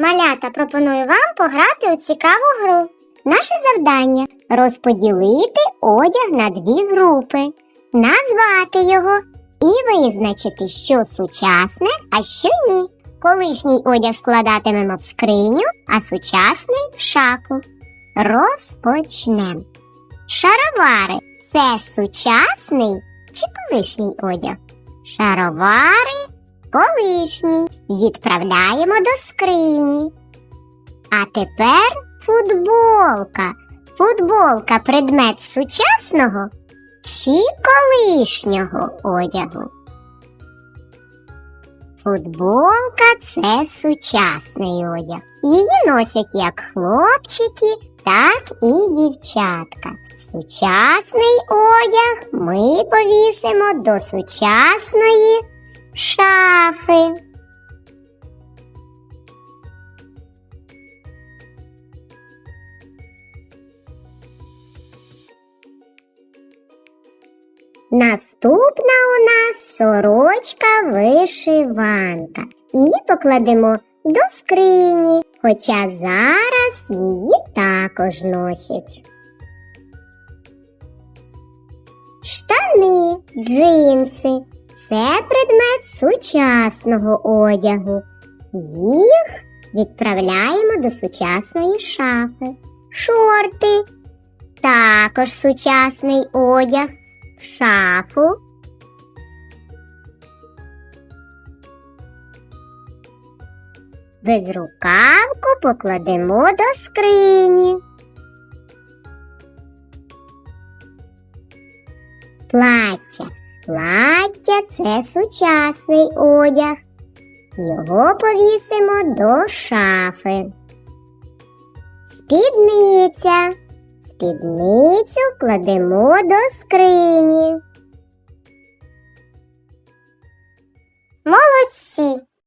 Малята пропоную вам пограти у цікаву гру. Наше завдання розподілити одяг на дві групи, назвати його і визначити, що сучасне, а що ні. Колишній одяг складатимемо в скриню, а сучасний в шафу. Розпочнемо. Шаровари це сучасний чи колишній одяг? Шаровари колишній. Відправляємо до скрині. А тепер футболка. Футболка предмет сучасного чи колишнього одягу? Футболка це сучасний одяг. Її носять як хлопчики, так і дівчатка. Сучасний одяг ми повісимо до сучасної шафи. Наступна у нас сорочка вишиванка. Її покладемо до скрині, хоча зараз її також носять. Штани, джинси це предмет сучасного одягу. Їх відправляємо до сучасної шафи. Шорти також сучасний одяг. В шафу. Безрукавку покладемо до скрині. Плаття. Плаття це сучасний одяг. Його повісимо до шафи. Спідниця. Спідницю кладемо до скрині. Молодці!